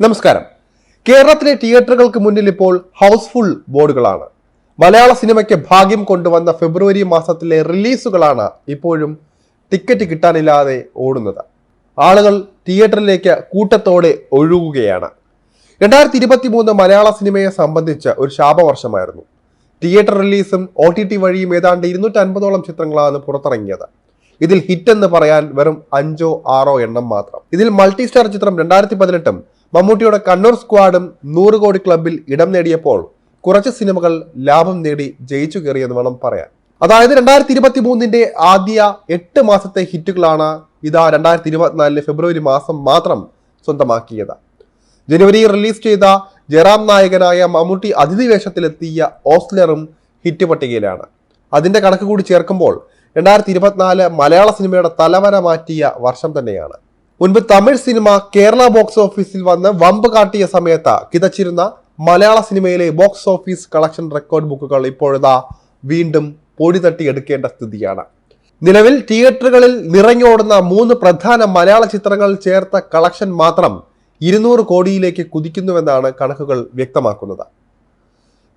നമസ്കാരം. കേരളത്തിലെ തിയേറ്ററുകൾക്ക് മുന്നിൽ ഇപ്പോൾ ഹൗസ്ഫുൾ ബോർഡുകളാണ്. മലയാള സിനിമയ്ക്ക് ഭാഗ്യം കൊണ്ടുവന്ന ഫെബ്രുവരി മാസത്തിലെ റിലീസുകളാണ് ഇപ്പോഴും ടിക്കറ്റ് കിട്ടാനില്ലാതെ ഓടുന്നത്. ആളുകൾ തിയേറ്ററിലേക്ക് കൂട്ടത്തോടെ ഒഴുകുകയാണ്. രണ്ടായിരത്തി ഇരുപത്തി മൂന്ന് മലയാള സിനിമയെ സംബന്ധിച്ച് ഒരു ശാപവർഷമായിരുന്നു. തിയേറ്റർ റിലീസും ഒ ടി ടി വഴിയും ഏതാണ്ട് ഇരുന്നൂറ്റി അൻപതോളം ചിത്രങ്ങളാണ് പുറത്തിറങ്ങിയത്. ഇതിൽ ഹിറ്റ് എന്ന് പറയാൻ വെറും അഞ്ചോ ആറോ എണ്ണം മാത്രം. ഇതിൽ മൾട്ടി സ്റ്റാർ ചിത്രം രണ്ടായിരത്തി പതിനെട്ടും മമ്മൂട്ടിയുടെ കണ്ണൂർ സ്ക്വാഡും നൂറ് കോടി ക്ലബിൽ ഇടം നേടിയപ്പോൾ കുറച്ച് സിനിമകൾ ലാഭം നേടി ജയിച്ചു കയറിയെന്ന് വേണം പറയാൻ. അതായത് രണ്ടായിരത്തി ഇരുപത്തി മൂന്നിന്റെ ആദ്യ എട്ട് മാസത്തെ ഹിറ്റുകളാണ് ഇതാ രണ്ടായിരത്തി ഇരുപത്തിനാലിലെ ഫെബ്രുവരി മാസം മാത്രം സ്വന്തമാക്കിയത്. ജനുവരി റിലീസ് ചെയ്ത ജയറാം നായകനായ മമ്മൂട്ടി അതിഥി വേഷത്തിലെത്തിയ ഓസ്ലറും ഹിറ്റ് പട്ടികയിലാണ്. അതിന്റെ കണക്ക് കൂടി ചേർക്കുമ്പോൾ രണ്ടായിരത്തി ഇരുപത്തിനാല് മലയാള സിനിമയുടെ തലവര മാറ്റിയ വർഷം തന്നെയാണ്. മുൻപ് തമിഴ് സിനിമ കേരള ബോക്സ് ഓഫീസിൽ വന്ന് വമ്പ് കാട്ടിയ സമയത്ത് കിതച്ചിരുന്ന മലയാള സിനിമയിലെ ബോക്സ് ഓഫീസ് കളക്ഷൻ റെക്കോർഡ് ബുക്കുകൾ ഇപ്പോഴതാ വീണ്ടും പൊടി തട്ടി എടുക്കേണ്ട സ്ഥിതിയാണ്. നിലവിൽ തിയേറ്ററുകളിൽ നിറഞ്ഞോടുന്ന മൂന്ന് പ്രധാന മലയാള ചിത്രങ്ങൾ ചേർത്ത കളക്ഷൻ മാത്രം ഇരുന്നൂറ് കോടിയിലേക്ക് കുതിക്കുന്നുവെന്നാണ് കണക്കുകൾ വ്യക്തമാക്കുന്നത്.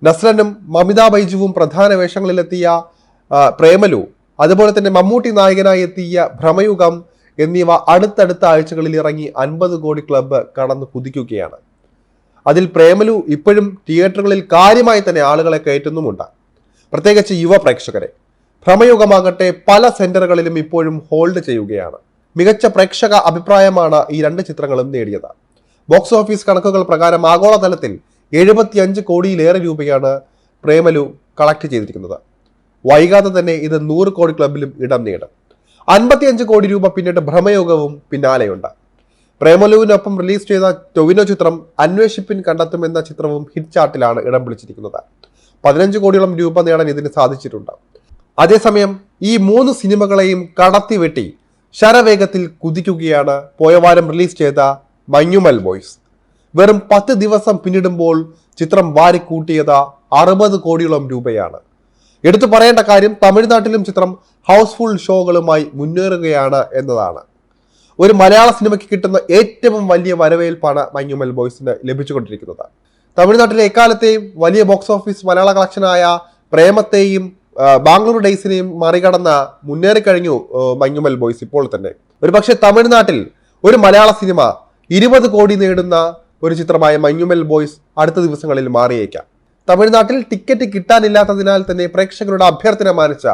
നസ്രനും മമിതാ ബൈജുവും പ്രധാന വേഷങ്ങളിലെത്തിയ പ്രേമലു അതുപോലെ തന്നെ മമ്മൂട്ടി നായകനായി എത്തിയ ഭ്രമയുഗം എന്നിവ അടുത്തടുത്ത ആഴ്ചകളിൽ ഇറങ്ങി അൻപത് കോടി ക്ലബ്ബ് കടന്നു കുതിക്കുകയാണ്. അതിൽ പ്രേമലു ഇപ്പോഴും തിയേറ്ററുകളിൽ കാര്യമായി തന്നെ ആളുകളെ കയറ്റുന്നുമുണ്ട്. പ്രത്യേകിച്ച് യുവ പ്രേക്ഷകരെ. ഭ്രമയുഗമാകട്ടെ പല സെന്ററുകളിലും ഇപ്പോഴും ഹോൾഡ് ചെയ്യുകയാണ്. മികച്ച പ്രേക്ഷക അഭിപ്രായമാണ് ഈ രണ്ട് ചിത്രങ്ങളും നേടിയത്. ബോക്സ് ഓഫീസ് കണക്കുകൾ പ്രകാരം ആഗോളതലത്തിൽ എഴുപത്തിയഞ്ച് കോടിയിലേറെ രൂപയാണ് പ്രേമലു കളക്ട് ചെയ്തിരിക്കുന്നത്. വൈകാതെ തന്നെ ഇത് നൂറ് കോടി ക്ലബിലും ഇടം നേടും. അൻപത്തിയഞ്ച് കോടി രൂപ പിന്നിട്ട് ഭ്രമയോഗവും പിന്നാലെയുണ്ട്. പ്രേമലുവിനൊപ്പം റിലീസ് ചെയ്ത ടൊവിനോ ചിത്രം അന്വേഷിപ്പിൻ കണ്ടെത്തും എന്ന ചിത്രവും ഹിറ്റ് ചാർട്ടിലാണ് ഇടം പിടിച്ചിരിക്കുന്നത്. പതിനഞ്ച് കോടിയോളം രൂപ നേടാൻ ഇതിന് സാധിച്ചിട്ടുണ്ട്. അതേസമയം ഈ മൂന്ന് സിനിമകളെയും കടത്തിവെട്ടി ശരവേഗത്തിൽ കുതിക്കുകയാണ് പോയവാരം റിലീസ് ചെയ്ത മഞ്ഞുമൽ ബോയ്സ്. വെറും പത്ത് ദിവസം പിന്നിടുമ്പോൾ ചിത്രം വാരിക്കൂട്ടിയത് അറുപത് കോടിയോളം രൂപയാണ്. എടുത്തു പറയേണ്ട കാര്യം തമിഴ്നാട്ടിലും ചിത്രം ഹൗസ്ഫുൾ ഷോകളുമായി മുന്നേറുകയാണ് എന്നതാണ്. ഒരു മലയാള സിനിമയ്ക്ക് കിട്ടുന്ന ഏറ്റവും വലിയ വരവേൽപ്പാണ് മഞ്ഞുമൽ ബോയ്സിന് ലഭിച്ചുകൊണ്ടിരിക്കുന്നത്. തമിഴ്നാട്ടിലെ എക്കാലത്തെയും വലിയ ബോക്സ് ഓഫീസ് മലയാള കളക്ഷനായ പ്രേമത്തെയും ബാംഗ്ലൂർ ഡേയ്സിനെയും മറികടന്ന മുന്നേറിക്കഴിഞ്ഞു മഞ്ഞുമൽ ബോയ്സ് ഇപ്പോൾ തന്നെ. ഒരു പക്ഷേ തമിഴ്നാട്ടിൽ ഒരു മലയാള സിനിമ ഇരുപത് കോടി നേടുന്ന ഒരു ചിത്രമായ മഞ്ഞുമൽ ബോയ്സ് അടുത്ത ദിവസങ്ങളിൽ മാറിയേക്കാം. തമിഴ്നാട്ടിൽ ടിക്കറ്റ് കിട്ടാനില്ലാത്തതിനാൽ തന്നെ പ്രേക്ഷകരുടെ അഭ്യർത്ഥന മാനിച്ച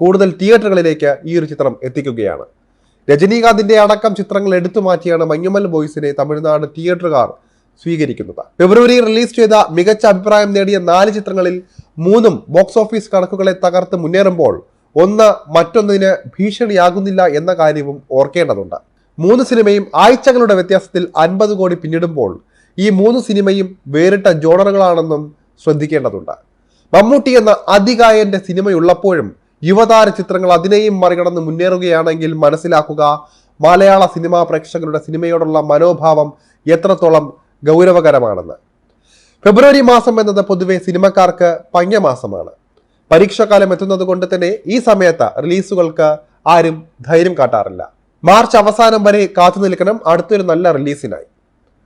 കൂടുതൽ തിയേറ്ററുകളിലേക്ക് ഈ ഒരു ചിത്രം എത്തിക്കുകയാണ്. രജനീകാന്തിന്റെ അടക്കം ചിത്രങ്ങൾ എടുത്തു മാറ്റിയാണ് മഞ്ഞുമൽ ബോയ്സിനെ തമിഴ്നാട് തിയേറ്ററുകാർ സ്വീകരിക്കുന്നത്. ഫെബ്രുവരി റിലീസ് ചെയ്ത മികച്ച അഭിപ്രായം നേടിയ നാല് ചിത്രങ്ങളിൽ മൂന്നും ബോക്സ് ഓഫീസ് കണക്കുകളെ തകർത്ത് മുന്നേറുമ്പോൾ ഒന്ന് മറ്റൊന്നിന് ഭീഷണിയാകുന്നില്ല എന്ന കാര്യവും ഓർക്കേണ്ടതുണ്ട്. മൂന്ന് സിനിമയും ആഴ്ചകളുടെ വ്യത്യാസത്തിൽ അൻപത് കോടി പിന്നിടുമ്പോൾ ഈ മൂന്ന് സിനിമയും വേറിട്ട ജോണറുകളാണെന്നും ശ്രദ്ധിക്കേണ്ടതുണ്ട്. മമ്മൂട്ടി എന്ന അതികായന്റെ സിനിമയുള്ളപ്പോഴും യുവതാര ചിത്രങ്ങൾ അതിനെയും മറികടന്ന് മുന്നേറുകയാണെങ്കിൽ മനസ്സിലാക്കുക മലയാള സിനിമാ പ്രേക്ഷകരുടെ സിനിമയോടുള്ള മനോഭാവം എത്രത്തോളം ഗൗരവകരമാണെന്ന്. ഫെബ്രുവരി മാസം എന്നത് പൊതുവെ സിനിമക്കാർക്ക് പഞ്ഞമാസമാണ്. പരീക്ഷാകാലം എത്തുന്നത് കൊണ്ട് തന്നെ ഈ സമയത്ത് റിലീസുകൾക്ക് ആരും ധൈര്യം കാട്ടാറില്ല. മാർച്ച് അവസാനം വരെ കാത്തു നിൽക്കണം അടുത്തൊരു നല്ല റിലീസിനായി.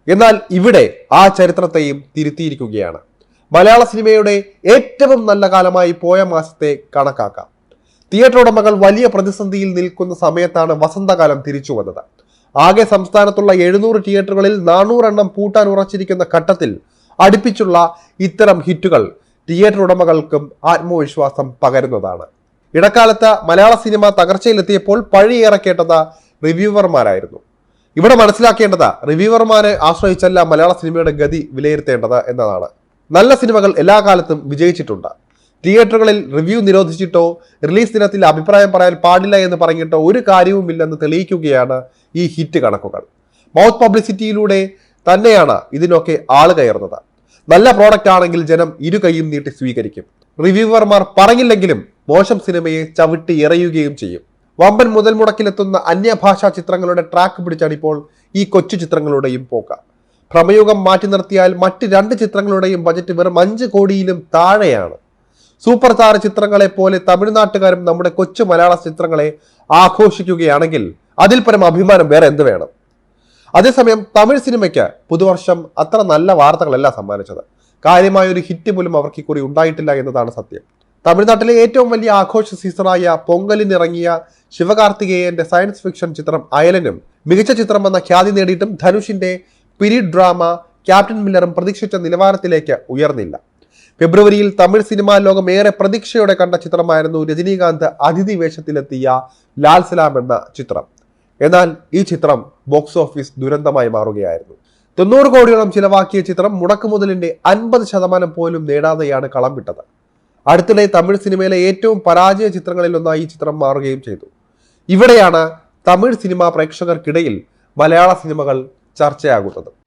എന്നാൽ ഇവിടെ ആ ചരിത്രത്തെയും തിരുത്തിയിരിക്കുകയാണ്. മലയാള സിനിമയുടെ ഏറ്റവും നല്ല കാലമായി പോയ മാസത്തെ കണക്കാക്കാം. തിയേറ്റർ ഉടമകൾ വലിയ പ്രതിസന്ധിയിൽ നിൽക്കുന്ന സമയത്താണ് വസന്തകാലം തിരിച്ചു വന്നത്. ആകെ സംസ്ഥാനത്തുള്ള എഴുന്നൂറ് തിയേറ്ററുകളിൽ നാനൂറെണ്ണം പൂട്ടാൻ ഉറച്ചിരിക്കുന്ന ഘട്ടത്തിൽ അടുപ്പിച്ചുള്ള ഇത്തരം ഹിറ്റുകൾ തിയേറ്റർ ഉടമകൾക്കും ആത്മവിശ്വാസം പകരുന്നതാണ്. ഇടക്കാലത്ത് മലയാള സിനിമ തകർച്ചയിലെത്തിയപ്പോൾ പഴിയേറെ കേട്ടത് റിവ്യൂവർമാരായിരുന്നു. ഇവിടെ മനസ്സിലാക്കേണ്ടത് റിവ്യൂവർമാരെ ആശ്രയിച്ചല്ല മലയാള സിനിമയുടെ ഗതി വിലയിരുത്തേണ്ടത് എന്നതാണ്. നല്ല സിനിമകൾ എല്ലാ കാലത്തും വിജയിച്ചിട്ടുണ്ട്. തിയേറ്ററുകളിൽ റിവ്യൂ നിരോധിച്ചിട്ടോ റിലീസ് ദിനത്തിൽ അഭിപ്രായം പറയാൻ പാടില്ല എന്ന് പറഞ്ഞിട്ടോ ഒരു കാര്യവുമില്ലെന്ന് തെളിയിക്കുകയാണ് ഈ ഹിറ്റ് കണക്കുകൾ. മൗത്ത് പബ്ലിസിറ്റിയിലൂടെ തന്നെയാണ് ഇതിനൊക്കെ ആൾ കയറുന്നത്. നല്ല പ്രോഡക്റ്റ് ആണെങ്കിൽ ജനം ഇരു കൈയും നീട്ടി സ്വീകരിക്കും. റിവ്യൂവർമാർ പറഞ്ഞില്ലെങ്കിലും മോശം സിനിമയെ ചവിട്ടി എറിയുകയും ചെയ്യും. വമ്പൻ മുതൽ മുടക്കിലെത്തുന്ന അന്യഭാഷാ ചിത്രങ്ങളുടെ ട്രാക്ക് പിടിച്ചാണ് ഇപ്പോൾ ഈ കൊച്ചു ചിത്രങ്ങളുടെയും പോക്ക. ഭ്രമയുഗം മാറ്റി നിർത്തിയാൽ മറ്റ് രണ്ട് ചിത്രങ്ങളുടെയും ബജറ്റ് വെറും അഞ്ച് കോടിയിലും താഴെയാണ്. സൂപ്പർ താര ചിത്രങ്ങളെ പോലെ തമിഴ്നാട്ടുകാരും നമ്മുടെ കൊച്ചു മലയാള ചിത്രങ്ങളെ ആഘോഷിക്കുകയാണെങ്കിൽ അതിൽ പരം അഭിമാനം വേറെ എന്ത് വേണം? അതേസമയം തമിഴ് സിനിമയ്ക്ക് പുതുവർഷം അത്ര നല്ല വാർത്തകളല്ല സമ്മാനിച്ചത്. കാര്യമായ ഒരു ഹിറ്റ് പോലും അവർക്ക് ഇക്കുറി ഉണ്ടായിട്ടില്ല എന്നതാണ് സത്യം. തമിഴ്നാട്ടിലെ ഏറ്റവും വലിയ ആഘോഷ സീസണായ പൊങ്കലിനിറങ്ങിയ ശിവകാർത്തികേയന്റെ സയൻസ് ഫിക്ഷൻ ചിത്രം അയലനും മികച്ച ചിത്രമെന്ന ഖ്യാതി നേടിയിട്ടും ധനുഷിന്റെ പിരീഡ് ഡ്രാമ ക്യാപ്റ്റൻ മില്ലറും പ്രതീക്ഷിച്ച നിലവാരത്തിലേക്ക് ഉയർന്നില്ല. ഫെബ്രുവരിയിൽ തമിഴ് സിനിമാ ലോകം ഏറെ പ്രതീക്ഷയോടെ കണ്ട ചിത്രമായിരുന്നു രജനീകാന്ത് അതിഥി വേഷത്തിലെത്തിയ ലാൽ സലാം എന്ന ചിത്രം. എന്നാൽ ഈ ചിത്രം ബോക്സ് ഓഫീസ് ദുരന്തമായി മാറുകയായിരുന്നു. തൊണ്ണൂറ് കോടിയോളം ചിലവാക്കിയ ചിത്രം മുടക്കു മുടക്കുമുതലിന്റെ അൻപത് ശതമാനം പോലും നേടാതെയാണ് കളം വിട്ടത് അടുത്തിടെ തമിഴ് സിനിമയിലെ ഏറ്റവും പരാജയ ചിത്രങ്ങളിലൊന്നായി ഈ ചിത്രം മാറുകയും ചെയ്തു. ഇവിടെയാണ് തമിഴ് സിനിമാ പ്രേക്ഷകർക്കിടയിൽ മലയാള സിനിമകൾ ചർച്ചയാകുന്നത്.